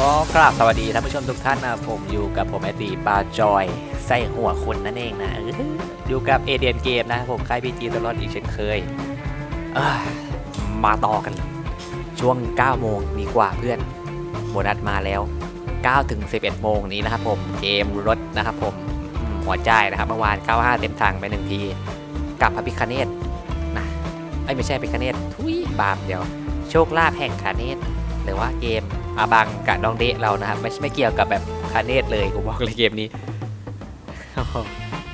ก็กราบสวัสดีท่านผู้ชมทุกท่านนะผมอยู่กับผมไอตีปาจอยใส่หัวคนนั่นเองนะอ,อยู่กับเอเดียนเกมนะผมค่ายพีจีตลอดอีกเช่นเคยเมาต่อกัน ช่วง 9 โมงดีกว่าเพื่อนโบนัสมาแล้ว 9 ถึง 11 โมงนี้นะครับผมเกมรถนะครับผมหัวใจนะครับเมื่อวาน 95 เต็มทางไปหนึ่งที กับพระพิคเนตนะไอไม่ใช่พิคเนตทุยบาปเดียว โชคลาภแห่งคาเนตหรือว่าเกม อาบังกับน้องเดะเรานะครับไม่ไม่เกี่ยวกับแบบคาเนตเลยกูบอกเลยเกมนี้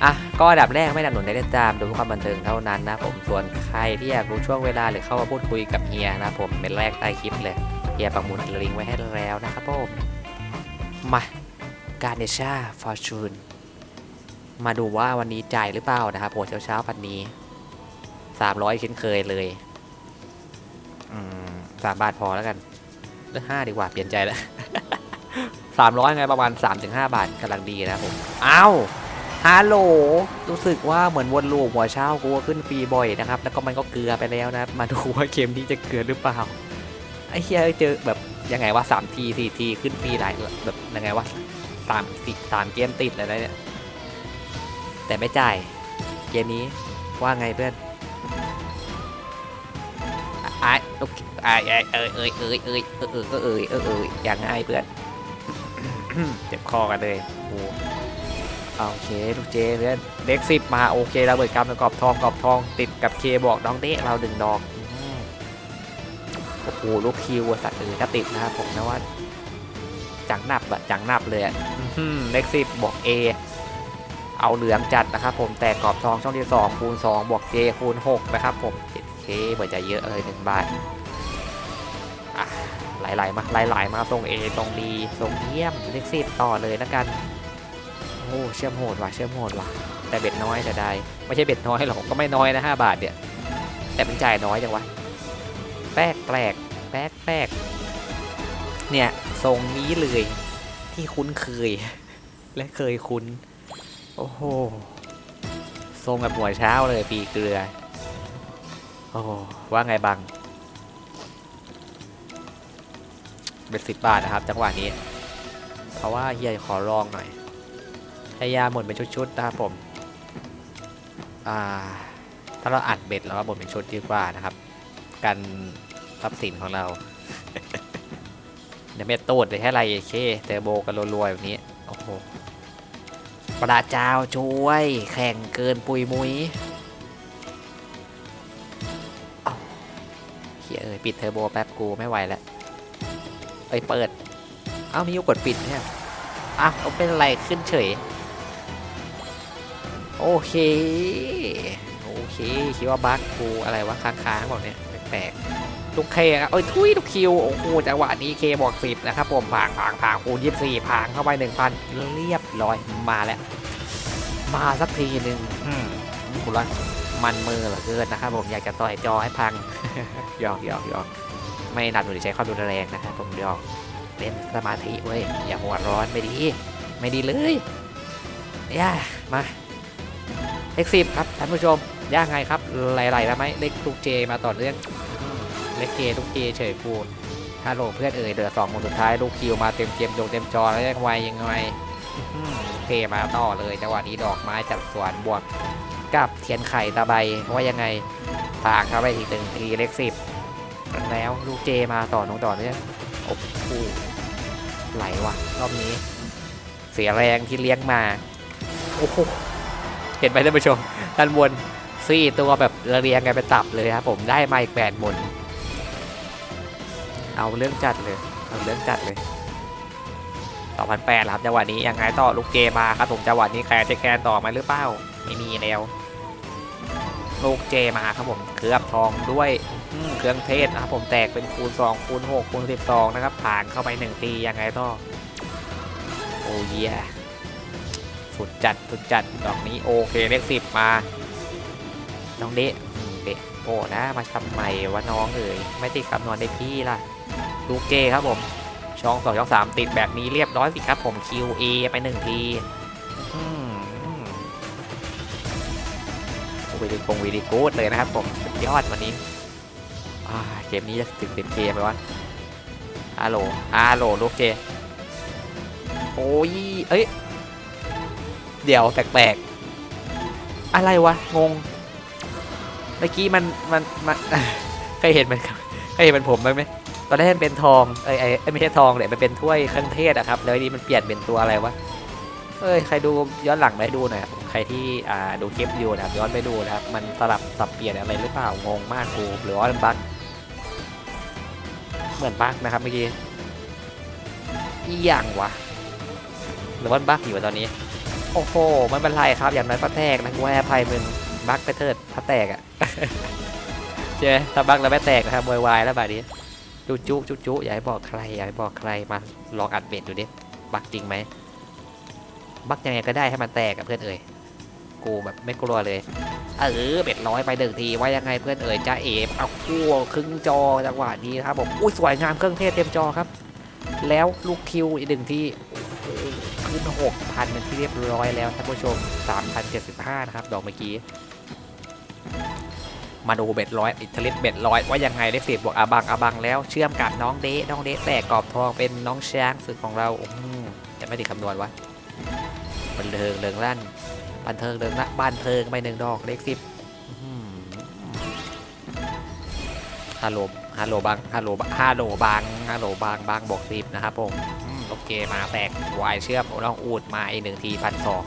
อะก็อันดับแรกไม่นำหนุนได้ติดตามดูเพื่อความบันเทิงเท่านั้นนะผมส่วนใครที่อยากรู้ช่วงเวลาหรือเข้ามาพูดคุยกับเฮียนะผมเป็นแรกใต้คลิปเลยเฮียปักหมุดลิงไว้ให้แล้วนะครับผมมาการเนชาฟอร์จูนมาดูว่าวันนี้จ่ายหรือเปล่านะครับโหเช้าเช้าๆปันนี้300เช่นเคยเลยอืมสามบาทพอแล้วกัน เลือกห้าดีกว่าเปลี่ยนใจแล้วสามร้อยไงประมาณสามถึงห้าบาทกำลังดีนะครับผมอ้าวฮัลโหลรู้สึกว่าเหมือนวนลูปหัวเช้ากูขึ้นฟรีบ่อยนะครับ แล้วก็มันก็เกลือไปแล้วนะ มาดูว่าเกมนี้จะเกลือหรือเปล่า ไอ้เฮียเจอแบบยังไงว่าสามทีสี่ทีขึ้นฟรีหลายแบบยังไงว่าสามสิสามเกมติดเลยนะเนี่ย แต่ไม่จ่าย เกมนี้ว่าไงเพื่อน ไอ้โอเคไอ้ไอ้เอ้ยเอ้ยเอ้ยเอ้ยเอ้ยเอ้ยเอ้ยเอ้ยเอ้ยอย่างง่ายเพื่อนเจ็บคอกันเลยโอ้เอาโอเคลูกเจเพื่อนเด็กสิบมาโอเคเราเบิดกำแล้วกรอบทองกรอบทอง ติดกับเคบอกน้องเดะเราดึงดอกโอ้โหลูกคิวสัตว์อื่นก็ติดนะครับผมนะว่าจังหนับอะจังหนับเลยเด็กสิบบอกเอเอาเหลืองจัดนะครับผมแต่กรอบทองช่องที่2คูณ2บวกเจคูณ6นะครับผม 7K เบิดจะเยอะเลยหนึ่งบาทอะหลายๆมาหลายๆมาส่ง A ตรงดีส่งเยี่ยมเลขสิบต่อเลยแล้วกันโอ้เชื่อมโหดว่ะเชื่อมโหดว่ะแต่เบ็ดน้อยแต่ได้ไม่ใช่เบ็ดน้อยหรอกก็ไม่น้อยนะ5บาทเนี่ยแต่เป็นจ่ายน้อยจังวะแปลกแปลกแปลกแปลกเนี่ยทรงนี้เลยที่คุ้นเคย และเคยคุ้น โอ้โหทรงแบบหัวเช้าเลยปีเกลือ โอ้ว่าไงบังเป็นสิบบาทนะครับ จังหวะนี้ เพราะว่าเฮียขอลองหน่อยให้ยาหมดเป็นชุดๆนะครับผมอ่าถ้าเราอัดเบ็ดแล้วก็หมดเป็นชุดดีกว่านะครับ กันทรัพย์สินของเราเดี๋ยวเม็ดตูดเลยแค่ไรเคเทอร์โบกันรัวๆแบบนี้โอ้โหประเจ้าช่วย แข่งเกินปุยมุยเฮียเอ้ยปิดเทอร์โบแป๊บกูไม่ไหวแล้วเอ้ยเปิด เอ้ามีอยู่กดปิดเนี่ยอ้าวเอาเป็นอะไรขึ้นเฉย โอเค โอเค คิดว่าบั๊กกูอะไรวะค้างๆบอกเนี่ยแปลกลูกเคอะเอ้ยทุยลูกคิว โอ้โหจังหวะนี้เคบอกสิบนะครับผมผางผางผางคูณยี่สี่ผางเข้าไปหนึ่งพันเรียบร้อยมาแล้ว มาสักทีหนึ่งอืมคุณละ มันมือเหลือเกินนะครับผมอยากจะต่อยจอให้พังหยอกหยอกหยอกไม่หนักหรือใช้ความรุนแรงนะครับผมหยอกเล่นสมาธิเว้ยอย่าหัวร้อนไม่ดี ไม่ดีเลยย่ามาเลขสิบครับท่านผู้ชมย่าไงครับไหลๆแล้วไหมเลขลูกเจมาต่อเรื่องเลขเจลูกเจเฉยพูดฮัลโหลเพื่อนเอ่ยเดือสองคนสุดท้ายลูกคิวมาเต็มเกมดงเต็มจอแล้วยังไงยังไงเพมาต่อเลยจังหวะนี้ดอกไม้จัดสวนบวก กับเทียนไข่ตะใบว่ายังไงพางเข้าไปอีกหนึ่งทีเลขสิบแล้วลูกเจมาต่อน้องต่อเนื่องโอ้โหไหลว่ะรอบนี้ เสียแรงที่เลี้ยงมาโอ้โหเห็นไหมท่านผู้ชมด้านบนซี่ตัวแบบเรียงกันไปตับเลยครับผมได้มาอีกแปดหมนเอาเรื่องจัดเลยเอาเรื่องจัดเลย2008ครับจังหวะนี้ยังไงต่อลูกเจมาครับผมจังหวะนี้ใครจะแคนต่อไหมาหรือเปล่าไม่มีแล้ว ลูกเจมาครับผมเคลือบทองด้วยเครื่องเทศนะครับผมแตกเป็นคูณ2คูณ6คูณ12 นะครับ ผ่านเข้าไป 1 ทียังไงต่อโอ้เยสุดจัดสุดจัดดอกนี้โอเคเลขสิบมา น้องเดะเดะโอ้นะมาทำใหม่วะน้องเอ๋ยไม่ติดคำนวณได้พี่ล่ะลูกเจครับผมช่องสองช่องสามติดแบบนี้เรียบร้อยสิครับผม QA ไปหนึ่งที วีดีกงวีดีกูดเลยนะครับผมสุดยอดวันนี้เกมนี้จะถึงติดเกมไหมวะอาโหลอาโหลลูกเจ โอ้ย เอ้ย เดี๋ยวแปลกๆ อะไรวะ งง เมื่อกี้มัน มันมันเคยเห็นมันเคยเห็นมันผมไหมไหมตอนแรกมันเป็นทอง เอ้ยเอ้ไม่ใช่ทองเลยมันเป็นถ้วยเครื่องเทศอะครับ แล้วทีนี้มันเปลี่ยนเป็นตัวอะไรวะ เอ้ยใครดูย้อนหลังไปดูหน่อยครับใครที่อ่าดูคลิปอยู่นะครับย้อนไปดูนะครับมันสลับสับเปลี่ยนอะไรหรือเปล่างงมากกูหรือว่ามันบั๊กเหมือนบั๊กนะครับเมื่อกี้อีหยังวะหรือว่าบั๊กอยู่ตอนนี้ โอ้โหไม่เป็นไรครับ อย่างน้อยก็แตกนะกูให้อภัยมึงบั๊กไปเถิดถ้าแตกอะใช่ไหมถ้าบั๊กแล้วไม่แตกนะครับวายวายแล้วแบบนี้จุจุจุจุอย่าให้บอกใครอย่าให้บอกใครมาลองอัดเบ็ดดูดิบั๊กจริงไหม บักยังไงก็ได้ให้มันแตกกับเพื่อนเอ่ยกูแบบไม่กลัวเลย เออเบ็ดร้อยไปหนึ่งทีว่ายังไงเพื่อนเอ่ยจ้าเอ๋เอาคู่ครึ่งจอจังหวะนี้นะครับผมอุ้ยสวยงามเครื่องเทศเต็มจอครับ แล้วลูกคิวอีกหนึ่งทีขึ้นหกพันเป็นที่เรียบร้อยแล้วท่านผู้ชมสามพันเจ็ดสิบห้านะครับ ดอกเมื่อกี้ มาดูเบ็ดร้อยอิตาลีเบ็ดร้อยว่ายังไงได้สิบบวกอาบังอาบังแล้วเชื่อมกับน้องเดะน้องเดะแตกกรอบทองเป็นน้องช้างศึกของเราอืมจะไม่ได้คำนวณวะ บันเทิงเริงลั่นบันเทิงเริงละบ้านเทิงไปหนึ่งดอกเลขสิบฮัลโหลฮัลโหลบังฮัลโหลฮัลโหลบังฮัลโหลบังบังบอกสิบนะครับผมโอเคมาแตกวายเชื่อมน้องอูดมาอีกหนึ่งทีพันสอง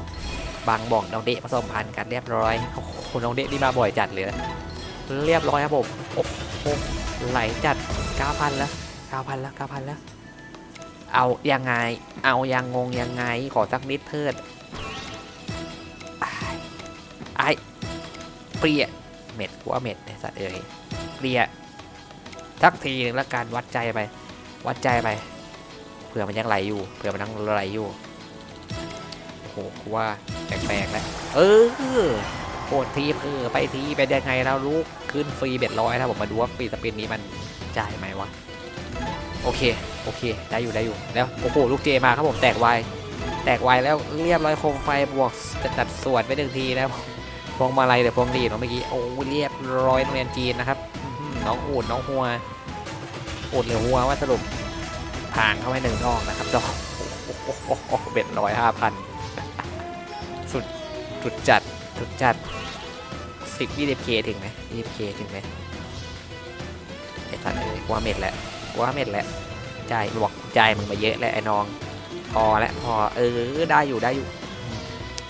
บังบอกน้องเดะผสมพันกันเรียบร้อยโอ้โหน้องเดะนี่มาบ่อยจัดเลยเรียบร้อยครับผมโอ้โหไหลจัด9,000แล้ว9,000แล้ว9,000แล้ว เอายังไง เอายังงงยังไง ขอสักนิดเถิดอ้ายไอ้เปรียเม็ดกูว่าเม็ดไอสัตว์เอ้ยเปรียสักทีหนึงแล้วการวัดใจไป วัดใจไปเผื่อมันยังไหลอยู่เผื่อมันยังไหลอยู่โอ้โหว่าแปลกๆแล้วเออโคตรทีเออไปทีเป็นยังไงแล้วลูกขึ้นฟรีเบ็ดร้อยนะผมมาดูว่าฟรีสปินนี้มันจ่ายไหมวะ โอเค โอเค ได้อยู่ ได้อยู่ แล้ว โอ้โห ลูกเจมาครับผม แตกไว แตกไวแล้ว เรียบร้อยโคมไฟบวกจัดส่วนไปหนึ่งทีนะพวงมาลัยเดี๋ยวพวงดีดเนาะเมื่อกี้ โอ้ เรียบร้อยโรงเรียนจีนนะครับ น้องอูด น้องหัวอูดหรือหัวว่าสรุป ผ่านเข้าไปหนึ่งดอกนะครับดอกเบ็ดร้อยห้าพันสุด สุดจัด สุดจัดสิบยี่สิบเคถึงไหมยี่สิบเคถึงไหมไอ้สัตว์เอ้ยว่าเม็ดแหละ กว่าเม็ดแหละจ่ายบอกใจมึงมาเยอะแล้วไอ้น้อง พอแล้วพอเออได้อยู่ได้อยู่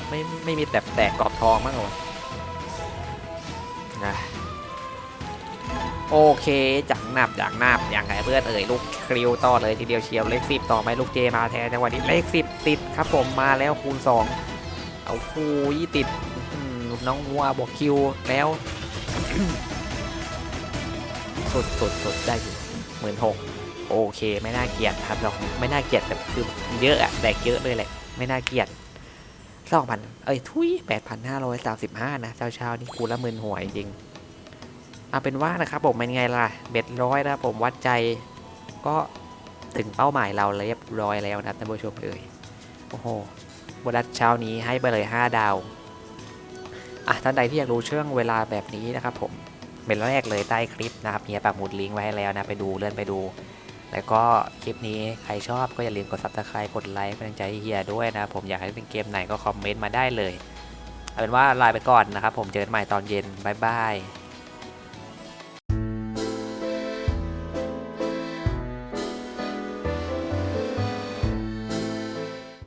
ไม่ไม่มีแต่แตกกรอบทองมั้งหรอนะโอเคจังหนับจังหนับอย่างไรเพื่อนเอ่ยลูกคริวต่อเลยทีเดียวเชียวเลขสิบต่อไหมลูกเจมาแทนจังหวะนี้เลขสิบติดครับผมมาแล้วคูณสองเอาคูยี่ติดน้องวัวบอกคิวแล้ว สุดสุดสุดได้อยู่ หมื่นหกโอเค ไม่น่าเกลียดครับเราไม่น่าเกลียดแต่คือเยอะอะแดกเยอะเลยแหละ ไม่น่าเกลียดสองพันเอ้ยทุยแปดพันห้าร้อยสามสิบห้านะเช้าเช้านี่กูละหมื่นหัวจริงเอาเป็นว่านะครับผมเป็นไงล่ะเบ็ดร้อยนะผมวัดใจก็ถึงเป้าหมายเราเรียบร้อยแล้วนะท่านผู้ชมเอ่ยโอ้โหบนัสเช้านี้ให้ไปเลย 5 ดาว อะท่านใดที่อยากรู้ช่วงเวลาแบบนี้นะครับผม เป็นแรกเลยใต้คลิปนะครับเฮียปักหมุดลิงก์ไว้ให้แล้วนะไปดูเลื่อนไปดู แล้วก็คลิปนี้ใครชอบก็อย่าลืมกด subscribe กดไลค์เป็นกำลังใจให้เฮียด้วยนะผมอยากให้เป็นเกมไหนก็คอมเมนต์มาได้เลยเอาเป็นว่าลาไปก่อนนะครับผมเจอกันใหม่ตอนเย็นบายบาย